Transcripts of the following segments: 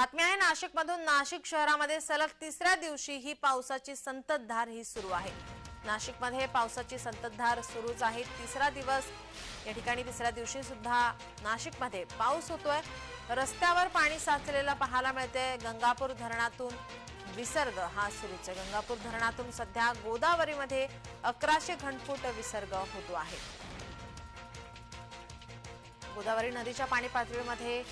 बातमी आहे नाशिकमधून नाशिक शहरामध्ये सलग तिसऱ्या दिवशी ही पावसाची संततधार ही सुरू आहे. नाशिकमध्ये पावसाची संततधार सुरूच आहे. तिसरा दिवस या ठिकाणी तिसऱ्या दिवशी सुद्धा नाशिकमध्ये पाऊस होतोय. रस्त्यावर पाणी साचलेलं पाहायला मिळते गंगापूर धरणातून विसर्ग हा सुरूच आहे. गंगापूर धरणातून सध्या गोदावरीमध्ये अकराशे घनफूट विसर्ग होतो आहे. गोदावरी नदीच्या पाणी पातळीमध्ये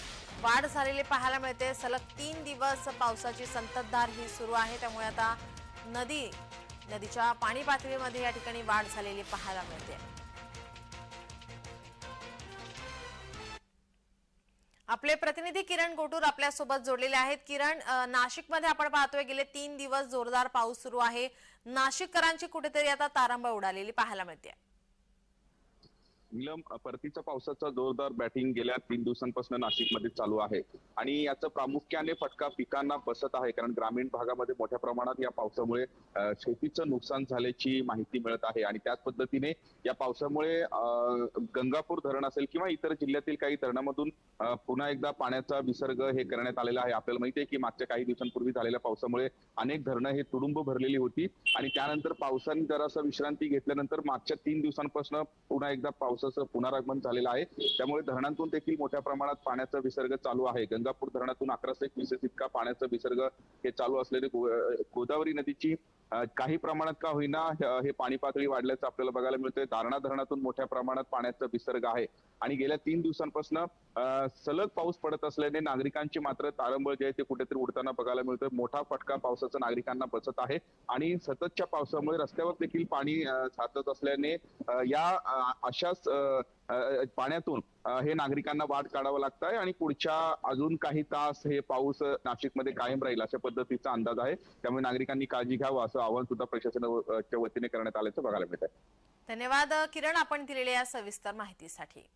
वाढ झालेली पाहायला मिळते. सलग तीन दिवस पावसाची संततधार ही सुरू आहे. त्यामुळे आता नदी नदीच्या पाणी पातळीमध्ये या ठिकाणी वाढ झालेली पाहायला मिळते. आपले प्रतिनिधी किरण गोटूर आपल्यासोबत जोडलेले आहेत. किरण नाशिकमध्ये आपण पाहतोय गेले तीन दिवस जोरदार पाऊस सुरू आहे. नाशिककरांची कुठेतरी आता तारांबळ उडालेली पाहायला मिळते. नीलम परतीच्या पावसाचा जोरदार बॅटिंग गेल्या तीन दिवसांपासून नाशिकमध्ये चालू आहे. आणि याचा प्रामुख्याने फटका पिकांना बसत आहे. कारण ग्रामीण भागामध्ये मोठ्या प्रमाणात या पावसामुळे शेतीचं नुकसान झाल्याची माहिती मिळत आहे. आणि त्याच पद्धतीने या पावसामुळे गंगापूर धरण असेल किंवा इतर जिल्ह्यातील काही धरणामधून पुन्हा एकदा पाण्याचा विसर्ग हे करण्यात आलेला आहे. आपल्याला माहिती आहे की मागच्या काही दिवसांपूर्वी झालेल्या पावसामुळे अनेक धरणं हे तुडुंब भरलेली होती. आणि त्यानंतर पावसाने जरासा विश्रांती घेतल्यानंतर मागच्या तीन दिवसांपासून पुन्हा एकदा पावसाचं पुनरागमन झालेलं आहे. त्यामुळे धरणांतून देखील मोठ्या प्रमाणात पाण्याचा विसर्ग चालू आहे. गंगापूर धरणातून अकराशे क्युसेस इतका पाण्याचा विसर्ग हे चालू असलेले गोदावरी नदीची काही प्रमाणात का होईना हे पाणी पातळी वाढल्याचं आपल्याला बघायला मिळतंय. दारणा धरणातून मोठ्या प्रमाणात पाण्याचा विसर्ग आहे. आणि गेल्या तीन दिवसांपासून सलग पाऊस पडत असल्याने नागरिकांची मात्र तारंबळ जे आहे ते कुठेतरी उडताना बघायला मिळतोय. मोठा फटका पावसाचा नागरिकांना बसत आहे. आणि सततच्या पावसामुळे रस्त्यावर देखील पाणी साचत असल्याने या अशाच पाण्यातून हे नागरिकांना वाट काढावं लागत आहे आणि पुढच्या अजून काही तास हे पाऊस नाशिकमध्ये कायम राहील अशा पद्धतीचा अंदाज आहे. त्यामुळे नागरिकांनी काळजी घ्यावं असं आवाहन सुद्धा प्रशासनाच्या वतीने करण्यात आल्याचं बघायला मिळत आहे धन्यवाद किरण आपण दिलेल्या या सविस्तर माहितीसाठी.